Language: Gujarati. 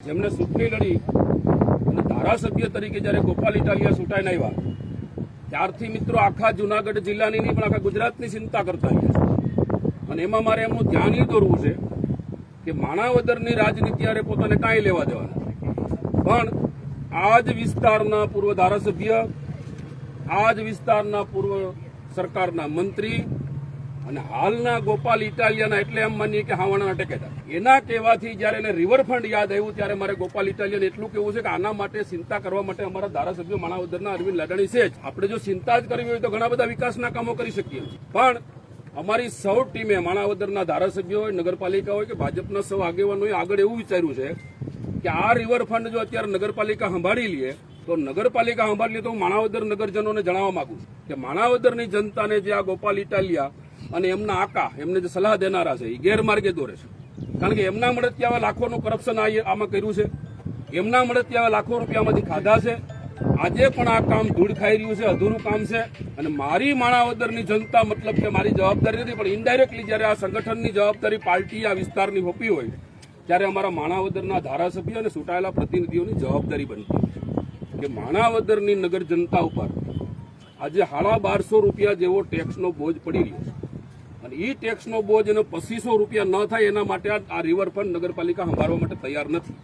જેમને ચૂંટણી લડી અને ધારાસભ્ય તરીકે જ્યારે ગોપાલ ઇટાલિયા ચૂંટાઈને આવ્યા, ત્યારથી મિત્રો આખા જુનાગઢ જિલ્લાની નહીં, પણ આખા ગુજરાતની ચિંતા કરતા છે અને એમાં મારે એમનું ધ્યાન એ દોરવું છે કે માણાવદરની રાજનીતિ હારે પોતાને કાંઈ લેવા દેવા પણ આ જ વિસ્તારના પૂર્વ ધારાસભ્ય આ જ વિસ્તારના પૂર્વ સરકારના મંત્રી અને હાલના ગોપાલ ઇટાલિયાના એટલે એમ માનીએ કે હાવાણાના ટેકેદાર એના કહેવાથી જ્યારે એને રિવરફ્રન્ટ યાદ આવ્યું, ત્યારે મારે ગોપાલ ઇટાલિયન એટલું કેવું છે કે આના માટે ચિંતા કરવા માટે અમારા ધારાસભ્ય માણાવદરના અરવિંદ લાડાણી છે જ. આપણે જો ચિંતા જ કરવી હોય તો ઘણા બધા વિકાસના કામો કરી શકીએ પણ અમારી સૌ ટીમે, માણાવદરના ધારાસભ્યો હોય, નગરપાલિકા હોય કે ભાજપના સૌ આગેવાનોએ આગળ એવું વિચાર્યું છે કે આ રિવરફ્રન્ટ જો અત્યારે નગરપાલિકા સંભાળી લે, તો નગરપાલિકા સંભાળી લે તો હું માણાવદર નગરજનોને જણાવવા માંગુ છું કે માણાવદરની જનતાને જે આ ગોપાલ ઇટાલિયા અને એમના આકા એમને જે સલાહ દેનારા છે, એ ગેરમાર્ગે દોરે છે. કારણ કે એમના મળતિયાવે લાખોનું કરપ્શન આમાં કર્યું છે. એમના મળતિયાવે લાખો રૂપિયામાંથી ખાધા છે. આજે પણ આ કામ ધૂળ ખાઈ રહ્યું છે, અધૂરું કામ છે. અને મારી માણાવદરની જનતા મતલબ કે મારી જવાબદારી નથી, પણ ઇનડાયરેક્ટલી જ્યારે આ સંગઠનની જવાબદારી પાર્ટી આ વિસ્તારની હોપી હોય, ત્યારે અમારા માણાવદરના ધારાસભ્યો અને ચૂંટાયેલા પ્રતિનિધિઓની જવાબદારી બનતી હોય કે માણાવદરની નગર જનતા ઉપર આજે સાડા બારસો રૂપિયા જેવો ટેક્સનો બોજ પડી રહ્યો અને એ ટેક્સનો બોજ એને પચીસો રૂપિયા ન થાય એના માટે આ- રિવરફ્રન્ટ નગરપાલિકા સંભાળવા માટે તૈયાર નથી.